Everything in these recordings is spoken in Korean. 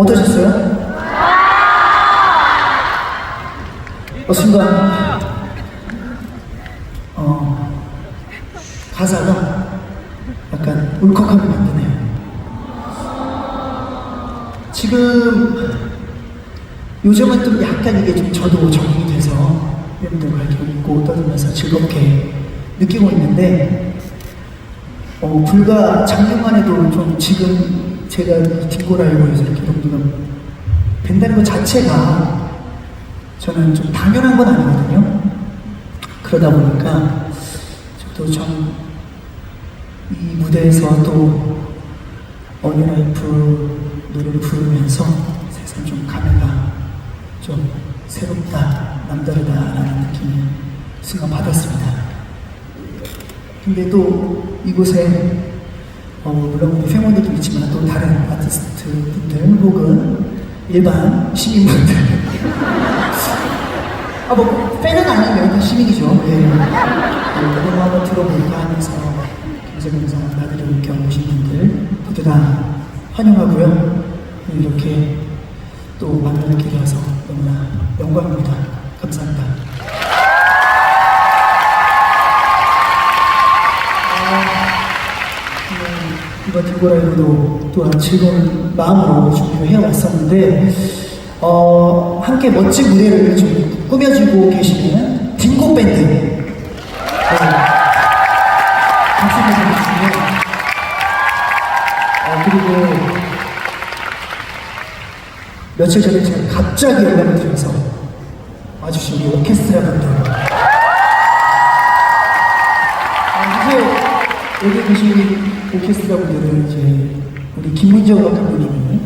어떠셨어요? 어, 순간, 어, 가사가 약간 울컥하게 만드네요. 지금, 요즘은 좀 약간 이게 좀 저도 적응이 돼서 여러분들과 이렇게 웃고 떠들면서 즐겁게 느끼고 있는데, 어, 불과 작년만 해도 좀 지금 제가 이 딩고라이브에서 이렇게 여러분들과 뵌다는 것 자체가 저는 좀 당연한 건 아니거든요. 그러다 보니까 저도 좀 이 무대에서 또 어니라이프 노래를 부르면서 세상 좀 감회가 좀 새롭다, 남다르다라는 느낌을 순간 받았습니다. 근데 또 이곳에 어, 물론 우리 팬분들도 있지만 또 다른 아티스트 분들 혹은 일반 시민분들 아, 뭐, 팬은 아니면 다 시민이죠. 예. 네, 노래 한번 들어볼까 하면서 굉장히 감사 나들이 이렇게 오신 분들 모두 다 환영하고요. 이렇게 또 만나는 길이 와서 너무나 영광입니다. 감사합니다. 음, 이번 딩고라이브도 또한 즐거운 마음으로 준비를 해왔었는데 어, 함께 멋진 무대를 좀 꾸며주고 계시는 딩고 밴드. 네. 박수 주시고요 어, 그리고 며칠 전에 제가 갑자기 연락을 드려서 와주신 우리 오케스트라 분들 여기 계신 오케스트라 분들은 이제 우리 김문정 감독님이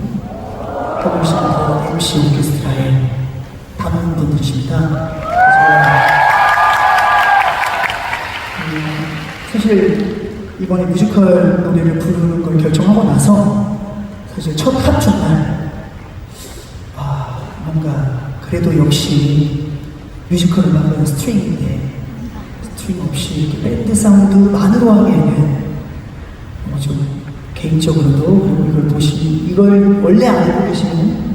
그 MC 오케스트라의 담은 분들이십니다. 그래서 음, 사실 이번에 뮤지컬 노래를 부르는 걸 결정하고 나서 사실 첫 합주 날 아 뭔가 그래도 역시 뮤지컬 음악은 스트링인데 스트링 없이 이렇게 밴드 사운드 만으로 하기에는 어, 좀 개인적으로도 그리고 이걸 보시 이걸 원래 알고 계시는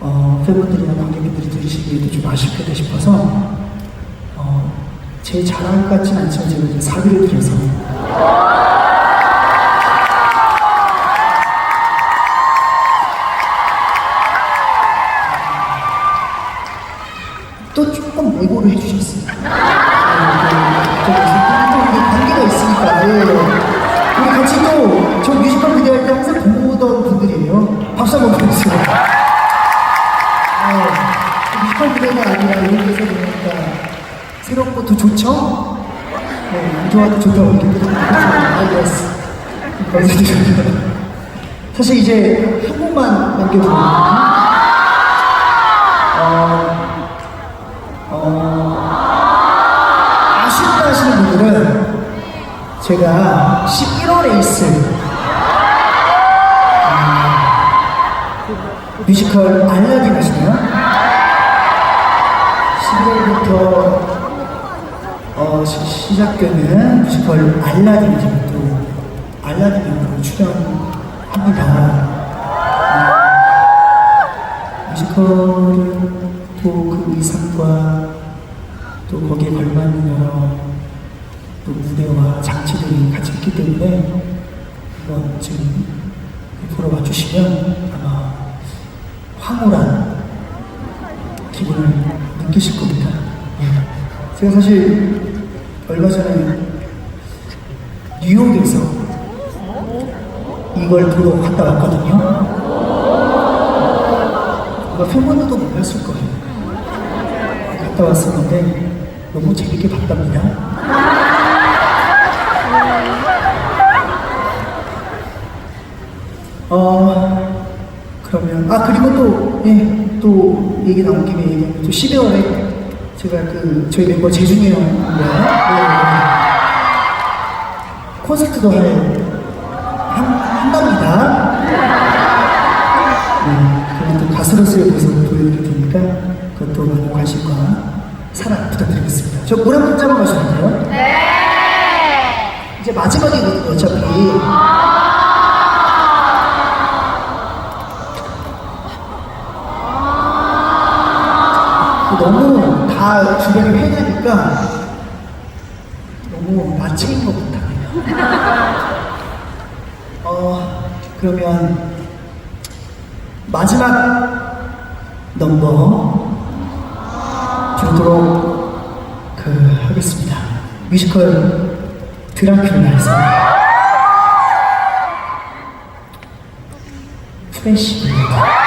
어, 팬분들이나 관객분들이 들으시기에도 좀 아쉽겠다 싶어서 어, 제 자랑 같진 않지만 제가 이제 사비를 드려서 또 조금 예고를 해주셨어요. 예. 우리 같이 또 저 뮤지컬 무대 할때 항상 보던 분들이에요. 박수 한번 주세요. 네, 뮤지컬 무대가 아니라 여기서 보니까 새로운 것도 좋죠? 네, 안 좋아도 좋다고 이렇게 아, 예스. 감사드립니다. 사실 이제 한 곡만 남겨두거 제가 11월에 있을 음, 뮤지컬 알라딘 아시나요? 11월부터 어, 시- 시작되는 뮤지컬 알라딘 제가 또 알라딘으로 출연합니다. 뮤지컬은 또 그 의상과 또 거기에 걸맞는 여러 또 무대와 장치들이 같이 있기 때문에 이번 지금 보러 와주시면 아마 황홀한 기분을 느끼실 겁니다. 예. 제가 사실 얼마 전에 뉴욕에서 이걸 보러 갔다 왔거든요. 아마 팬분들도 몰랐을 거예요. 갔다 왔었는데 너무 재밌게 봤답니다. 어 그러면 아 그리고 또 예, 또 얘기 나온 김에 얘기하면 또 12월에 제가 그 저희 멤버 재중이 형과 예, 콘서트도 할 한, 한답니다. 네, 그러면 또 가수로서의 모습을 보여드릴 테니까 그것도 많은 관심과 사랑 부탁드리겠습니다. 저잔 잡아 마셔도 돼요? 네! 이제 마지막이거든요, 어차피. 너무 다 주변이 회냐니까 너무 마치인 것 같아요. 어, 그러면 마지막 넘버 부르도록 그 하겠습니다. 뮤지컬 드라큘라에서 프레시 불러다.